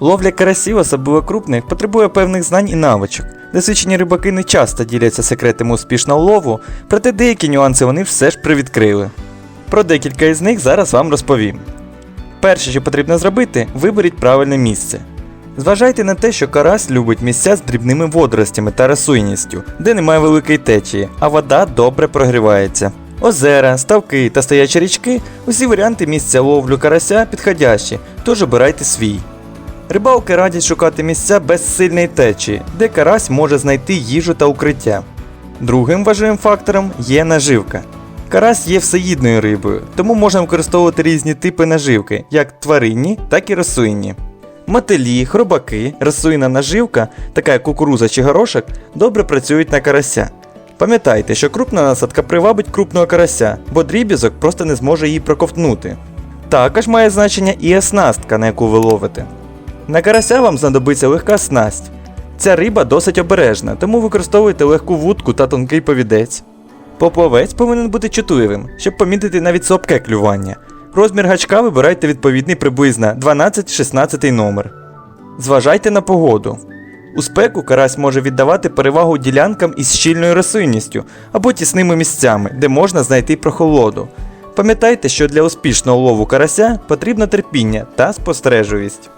Ловля карасів, особливо крупних, потребує певних знань і навичок. Досвідчені рибаки не часто діляться секретами успішного лову, проте деякі нюанси вони все ж привідкрили. Про декілька із них зараз вам розповім. Перше, що потрібно зробити, виберіть правильне місце. Зважайте на те, що карась любить місця з дрібними водоростями та рослинністю, де немає великої течії, а вода добре прогрівається. Озера, ставки та стоячі річки усі варіанти місця ловлю карася підходящі, тож обирайте свій. Рибалки радять шукати місця без сильної течії, де карась може знайти їжу та укриття. Другим важливим фактором є наживка. Карась є всеїдною рибою, тому можна використовувати різні типи наживки, як тваринні, так і рослинні. Мотилі, хробаки, рослинна наживка, така як кукуруза чи горошок, добре працюють на карася. Пам'ятайте, що крупна насадка привабить крупного карася, бо дріб'язок просто не зможе її проковтнути. Також має значення і оснастка, на яку ви ловите. На карася вам знадобиться легка снасть. Ця риба досить обережна, тому використовуйте легку вудку та тонкий повідець. Поплавець повинен бути чутливим, щоб помітити навіть слабке клювання. Розмір гачка вибирайте відповідний приблизно 12-16 номер. Зважайте на погоду. У спеку карась може віддавати перевагу ділянкам із щільною рослинністю або тісними місцями, де можна знайти прохолоду. Пам'ятайте, що для успішного лову карася потрібно терпіння та спостережливість.